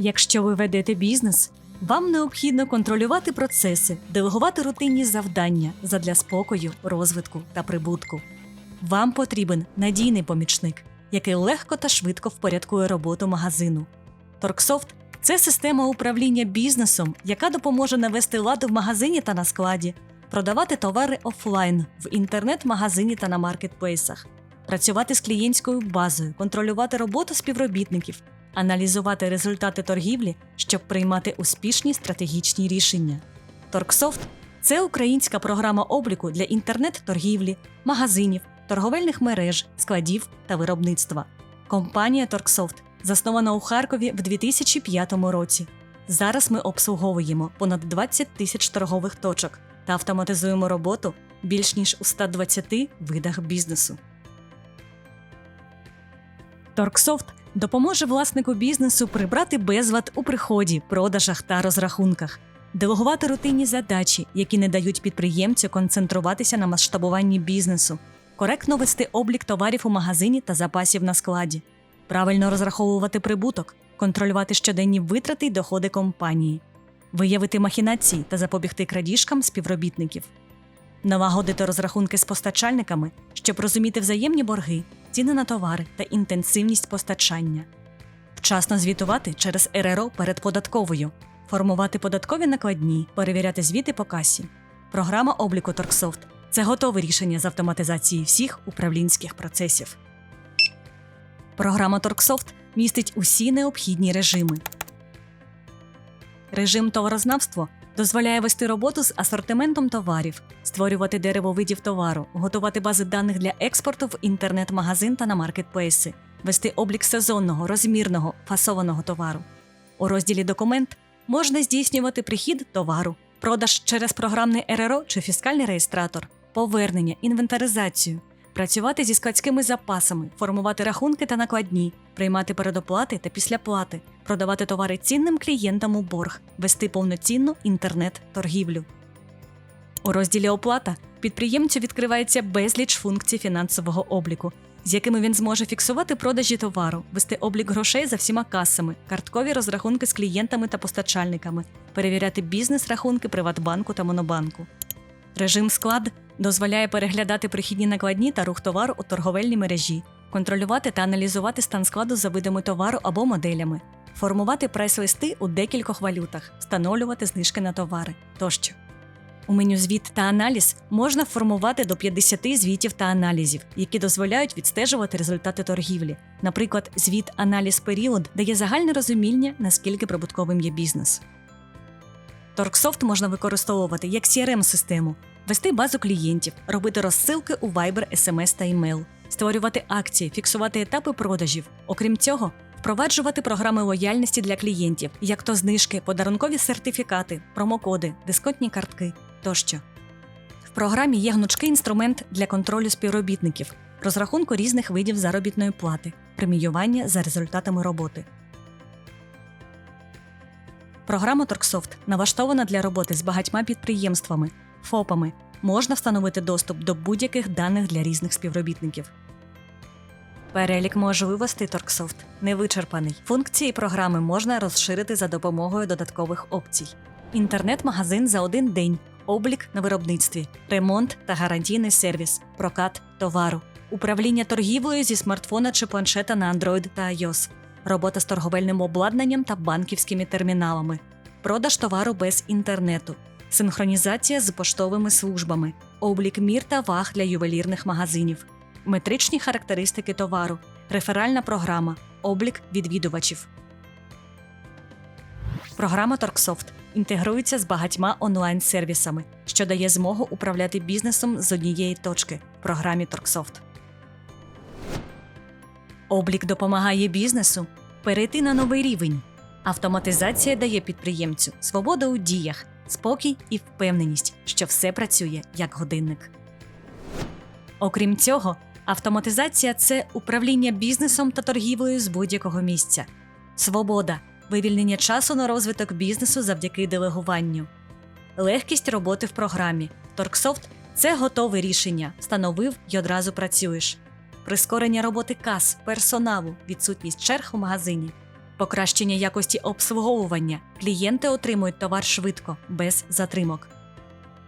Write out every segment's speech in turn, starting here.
Якщо ви ведете бізнес, вам необхідно контролювати процеси, делегувати рутинні завдання задля спокою, розвитку та прибутку. Вам потрібен надійний помічник, який легко та швидко впорядкує роботу магазину. Торксофт це система управління бізнесом, яка допоможе навести лад в магазині та на складі, продавати товари офлайн в інтернет-магазині та на маркетплейсах, працювати з клієнтською базою, контролювати роботу співробітників, аналізувати результати торгівлі, щоб приймати успішні стратегічні рішення. Торксофт це українська програма обліку для інтернет-торгівлі, магазинів, торговельних мереж, складів та виробництва. Компанія Торксофт заснована у Харкові в 2005 році. Зараз ми обслуговуємо понад 20 тисяч торгових точок та автоматизуємо роботу більш ніж у 120 видах бізнесу. Торксофт допоможе власнику бізнесу прибрати безлад у приході, продажах та розрахунках, делегувати рутинні задачі, які не дають підприємцю концентруватися на масштабуванні бізнесу, коректно вести облік товарів у магазині та запасів на складі, правильно розраховувати прибуток, контролювати щоденні витрати й доходи компанії, виявити махінації та запобігти крадіжкам співробітників, налагодити розрахунки з постачальниками, щоб розуміти взаємні борги, ціни на товари та інтенсивність постачання, вчасно звітувати через РРО перед податковою, формувати податкові накладні, перевіряти звіти по касі. Програма обліку Торксофт це готове рішення з автоматизації всіх управлінських процесів. Програма Торксофт містить усі необхідні режими. Режим товарознавство дозволяє вести роботу з асортиментом товарів, створювати дерево видів товару, готувати бази даних для експорту в інтернет-магазин та на маркетплейси, вести облік сезонного, розмірного, фасованого товару. У розділі Документ можна здійснювати прихід товару, продаж через програмний РРО чи фіскальний реєстратор, повернення, інвентаризацію, працювати зі складськими запасами, формувати рахунки та накладні, приймати передоплати та післяплати, продавати товари цінним клієнтам у борг, вести повноцінну інтернет-торгівлю. У розділі Оплата підприємцю відкривається безліч функцій фінансового обліку, з якими він зможе фіксувати продажі товару, вести облік грошей за всіма касами, карткові розрахунки з клієнтами та постачальниками, перевіряти бізнес-рахунки Приватбанку та Монобанку. Режим склад дозволяє переглядати прихідні накладні та рух товару у торговельній мережі, контролювати та аналізувати стан складу за видами товару або моделями, формувати прайс-листи у декількох валютах, встановлювати знижки на товари тощо. У меню звіт та аналіз можна формувати до 50 звітів та аналізів, які дозволяють відстежувати результати торгівлі. Наприклад, звіт аналіз період дає загальне розуміння, наскільки прибутковим є бізнес. Торксофт можна використовувати як CRM-систему, вести базу клієнтів, робити розсилки у Viber, SMS та email, створювати акції, фіксувати етапи продажів. Окрім цього, впроваджувати програми лояльності для клієнтів, як то знижки, подарункові сертифікати, промокоди, дисконтні картки тощо. В програмі є гнучкий інструмент для контролю співробітників, розрахунку різних видів заробітної плати, преміювання за результатами роботи. Програма Торксофт налаштована для роботи з багатьма підприємствами, ФОПами. Можна встановити доступ до будь-яких даних для різних співробітників. Перелік можливостей Торксофт. Не вичерпаний. Функції програми можна розширити за допомогою додаткових опцій. Інтернет-магазин за один день, облік на виробництві, ремонт та гарантійний сервіс, прокат товару, управління торгівлею зі смартфона чи планшета на Android та iOS, робота з торговельним обладнанням та банківськими терміналами, продаж товару без інтернету, синхронізація з поштовими службами, облік мір та ваг для ювелірних магазинів, метричні характеристики товару, реферальна програма, облік відвідувачів. Програма Торксофт інтегрується з багатьма онлайн-сервісами, що дає змогу управляти бізнесом з однієї точки програмі Торксофт. Облік допомагає бізнесу перейти на новий рівень. Автоматизація дає підприємцю свободу у діях, спокій і впевненість, що все працює як годинник. Окрім цього, автоматизація це управління бізнесом та торгівлею з будь-якого місця, свобода, вивільнення часу на розвиток бізнесу завдяки делегуванню, легкість роботи в програмі. Торксофт це готове рішення. Встановив і одразу працюєш. Прискорення роботи кас, персоналу, відсутність черг у магазині. Покращення якості обслуговування. Клієнти отримують товар швидко, без затримок.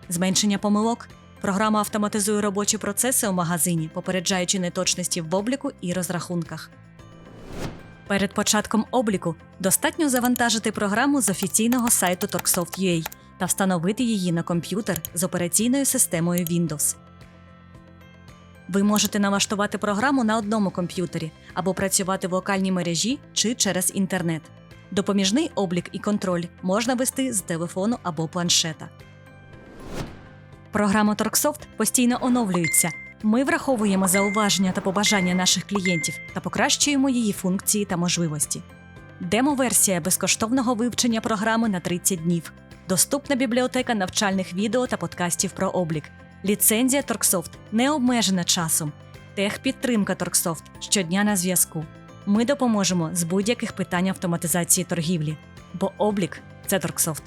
Зменшення помилок. Програма автоматизує робочі процеси у магазині, попереджаючи неточності в обліку і розрахунках. Перед початком обліку достатньо завантажити програму з офіційного сайту Torksoft.ua та встановити її на комп'ютер з операційною системою Windows. Ви можете налаштувати програму на одному комп'ютері або працювати в локальній мережі чи через інтернет. Допоміжний облік і контроль можна вести з телефону або планшета. Програма Торксофт постійно оновлюється. Ми враховуємо зауваження та побажання наших клієнтів та покращуємо її функції та можливості. Демо-версія безкоштовного вивчення програми на 30 днів. Доступна бібліотека навчальних відео та подкастів про облік. Ліцензія Торксофт не обмежена часом. Техпідтримка Торксофт щодня на зв'язку. Ми допоможемо з будь-яких питань автоматизації торгівлі, бо облік це Торксофт.